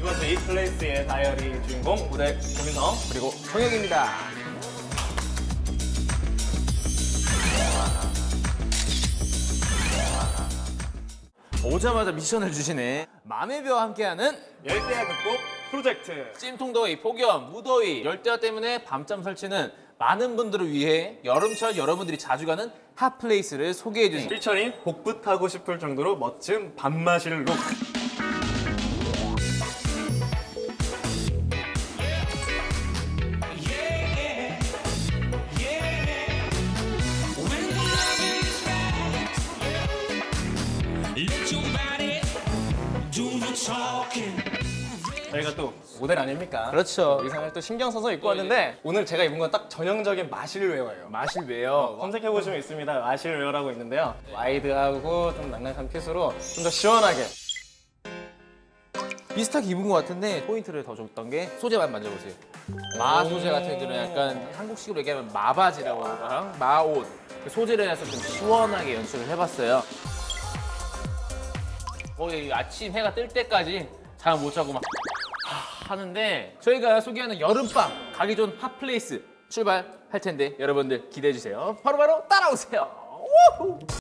저희 플레이스의 다이어리 주인공 무대 고민성 그리고 정혁입니다. 오자마자 미션을 주시네. 맘의 벼와 함께하는 열대야 극복 프로젝트 찜통더위, 폭염, 무더위, 열대야 때문에 밤잠 설치는 많은 분들을 위해 여름철 여러분들이 자주 가는 핫플레이스를 소개해 주신 필처린 복붙하고 싶을 정도로 멋진 밤마실 룩 저희가 또 모델 아닙니까? 그렇죠. 의상을 또 신경 써서 입고 왔는데 오늘 제가 입은 건 딱 전형적인 마실웨어예요 마실 왜요? 검색해 보시면 있습니다. 마실웨어라고 있는데요. 와이드하고 좀 낭낭한 핏으로 좀 더 시원하게. 비슷하게 입은 것 같은데 포인트를 더 줬던 게 소재만 만져보세요. 마 소재 같은 경우는 약간 한국식으로 얘기하면 마바지라고 하거나 마옷 그 소재를 해서 좀 시원하게 연출을 해봤어요. 거의 아침 해가 뜰 때까지 잠 못 자고 막 하- 하는데 저희가 소개하는 여름밤 가기 좋은 핫플레이스 출발할 텐데 여러분들 기대해 주세요. 바로바로 따라오세요. 우후!